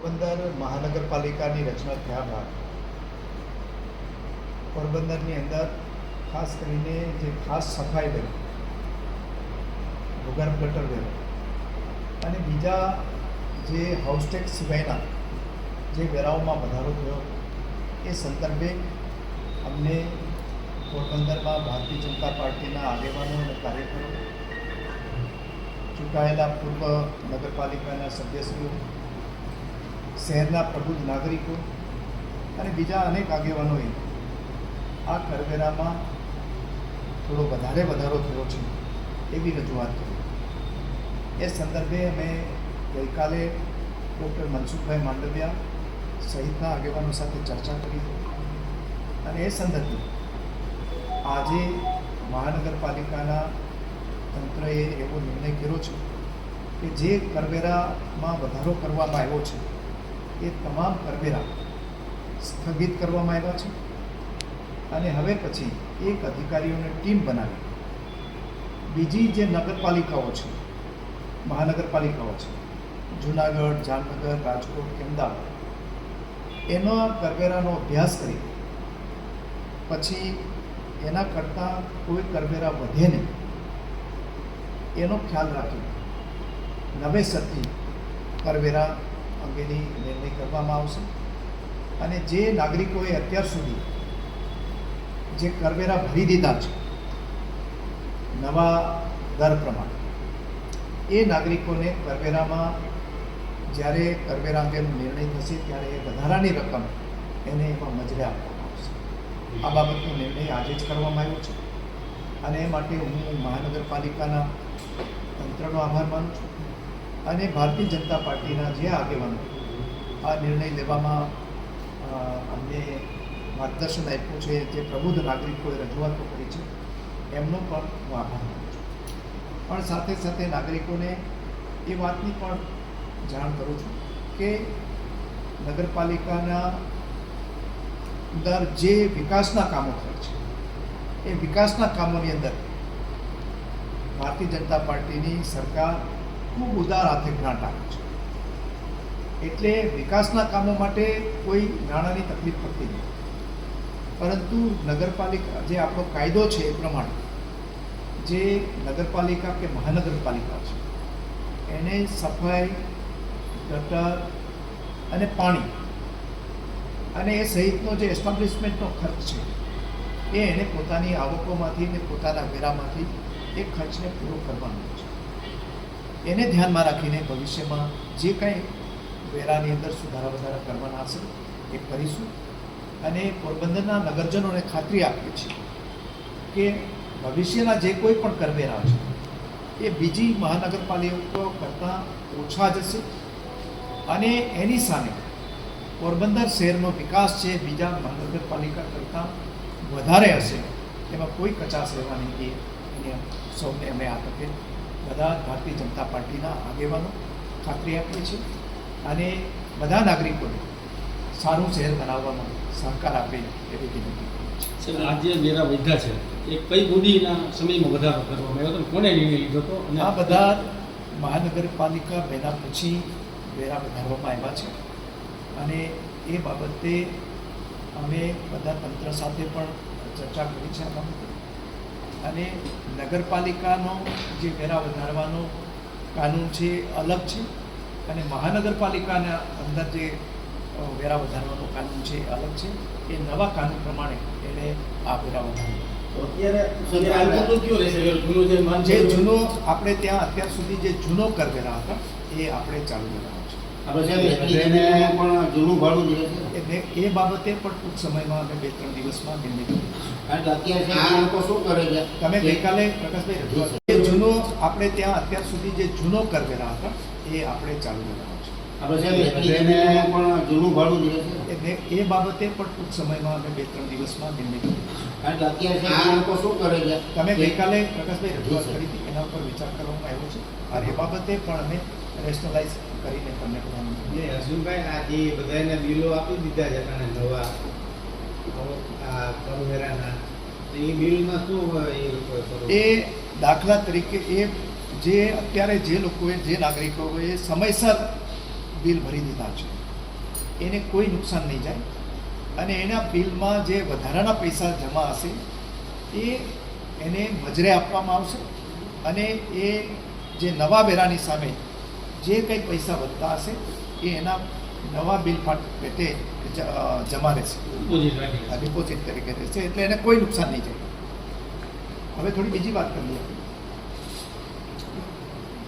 પોરબંદર મહાનગરપાલિકાની રચના થયા બાદ પોરબંદરની અંદર ખાસ કરીને જે ખાસ સફાઈ વેરો ભૂગર્ભ ગટર વેરો અને બીજા જે હાઉસટેક્સ સિવાયના જે વેરાઓમાં વધારો થયો, એ સંદર્ભે અમને પોરબંદરમાં ભારતીય જનતા પાર્ટીના આગેવાનો અને કાર્યકરો, ચૂંટાયેલા પૂર્વ નગરપાલિકાના સદસ્યો શહેરના પ્રબુદ્ધ નાગરિકો અને બીજા અનેક આગેવાનોએ આ કરવેરામાં થોડો વધારે વધારો થયો છે એવી રજૂઆત કરી. એ સંદર્ભે અમે ગઈકાલે ડૉક્ટર મનસુખભાઈ માંડવિયા સહિતના આગેવાનો સાથે ચર્ચા કરી અને એ સંદર્ભે આજે મહાનગરપાલિકાના તંત્રએ એવો નિર્ણય કર્યો છે કે જે કરવેરામાં વધારો કરવામાં આવ્યો છે એ તમામ કરવેરા સ્થગિત કરવામાં આવ્યા છે. અને હવે પછી એક અધિકારીઓની ટીમ બનાવી. બીજી જે નગરપાલિકાઓ છે, મહાનગરપાલિકાઓ છે, જુનાગઢ, જામનગર, રાજકોટ કે અમદાવાદ, એનો કરવેરાનો અભ્યાસ કરી, પછી એના કરતાં કોઈ કરવેરા વધે નહીં, એનો ખ્યાલ રાખી, નવેસરથી કરવેરા અંગેની નિર્ણય કરવામાં આવશે. અને જે નાગરિકોએ અત્યાર સુધી જે કરવેરા ભરી દીધા છે, નવા દર પ્રમાણે, એ નાગરિકોને કરવેરામાં જ્યારે કરવેરા અંગેનો નિર્ણય થશે ત્યારે એ વધારાની રકમ એને એમાં મજરે આપવામાં આવશે. આ બાબતનો નિર્ણય આજે જ કરવામાં આવ્યો છે. અને એ માટે હું મહાનગરપાલિકાના તંત્રનો આભાર માનું છું. અને ભારતીય જનતા પાર્ટીના જે આગેવાનો આ નિર્ણય લેવામાં અમને માર્ગદર્શન આપ્યું છે, જે પ્રબુદ્ધ નાગરિકોએ રજૂઆતો કરી છે, એમનો પણ હું આભાર માનું છું. પણ સાથે સાથે નાગરિકોને એ વાતની પણ જાણ કરું છું કે નગરપાલિકાના અંદર જે વિકાસના કામો થાય છે, એ વિકાસના કામોની અંદર ભારતીય જનતા પાર્ટીની સરકાર ખૂબ ઉદાર હાથે ગ્રાન્ટ આપે છે. એટલે વિકાસના કામો માટે કોઈ નાણાંની તકલીફ પડતી નથી. પરંતુ નગરપાલિકા, જે આપણો કાયદો છે એ પ્રમાણે, જે નગરપાલિકા કે મહાનગરપાલિકા છે, એને સફાઈ, ગટર અને પાણી અને એ સહિતનો જે એસ્ટાબ્લિશમેન્ટનો ખર્ચ છે, એ એને પોતાની આવકોમાંથી ને પોતાના વેરામાંથી એ ખર્ચને પૂરો કરવાનો છે. એને ધ્યાનમાં રાખીને ભવિષ્યમાં જે કંઈ વેરાની અંદર સુધારા વધારા કરવાના હશે, એ કરીશું. અને પોરબંદરના નગરજનોને ખાતરી આપીએ છીએ કે ભવિષ્યના જે કોઈ પણ કરવેરા છે, એ બીજી મહાનગરપાલિકાઓ કરતાં ઓછા જશે અને એની સામે પોરબંદર શહેરનો વિકાસ છે, બીજા મહાનગરપાલિકા કરતાં વધારે હશે, એમાં કોઈ કચાશ રહેવાની એ સૌને અમે આ તકે બધા ભારતીય જનતા પાર્ટીના આગેવાનો ખાતરી આપીએ છીએ અને બધા નાગરિકોને સારું શહેર બનાવવામાં સહકાર આપે એવી વિનંતી સાહેબ આજે વેરા વધ્યા છે. એ કઈ બુદ્ધિના સમયમાં વધારો કરવામાં આવ્યો હતો કોને નિર્ણય લીધો હતો? અને આ બધા મહાનગરપાલિકા બન્યા પછી વેરા વધારવામાં આવ્યા છે. અને એ બાબતે અમે બધા તંત્ર સાથે પણ ચર્ચા કરી છે આ બાબતે અને નગરપાલિકાનો જે વેરા વધારવાનો કાનૂન છે અલગ છે અને મહાનગરપાલિકાના અંદર જે વેરા વધારવાનો કાનૂન છે અલગ છે. એ નવા કાનૂન પ્રમાણે એને આ વેરા? જૂનો જે જૂનો આપણે ત્યાં અત્યાર સુધી જે જૂનો કરવેરા હતા એ આપણે ચાલુ રહેવાનો છે. એ બાબતે પણ ટૂંક સમયમાં અમે બે ત્રણ દિવસમાં નિર્ણય કરીશું તમે ગઈકાલે પ્રકાશભાઈ એ જૂનો આપણે ત્યાં અત્યાર સુધી જે જૂનો કરવેરા હતા એ આપણે ચાલુ છે. એ બાબતે પણ ટૂંક સમયમાં અમે બે ત્રણ દિવસમાં નિર્ણય તમે ગઈકાલે પ્રકાશભાઈ રજૂઆત કરી હતી એના ઉપર વિચાર કરવામાં આવ્યો છે. અને એ બાબતે પણ અમે રેશનલાઇઝ કરીને તમને જે હસુભાઈ આ જે બધાને બિલો આપી દીધા છે નવા એ દાખલા તરીકે એ જે અત્યારે જે લોકોએ, જે નાગરિકોએ સમયસર બિલ ભરી દીધા છે, એને કોઈ નુકસાન નહીં જાય. અને એના બિલમાં જે વધારાના પૈસા જમા હશે, એ એને મજરે આપવામાં આવશે. અને એ જે નવા વેરાની સામે જે કંઈ પૈસા વધતા હશે, એ એના નવા બિલ પેટે જમા રહેશે. ડિપોઝિટ તરીકે રહેશે. એટલે એને કોઈ નુકસાન નહીં જાય હવે થોડી બીજી વાત કરીએ.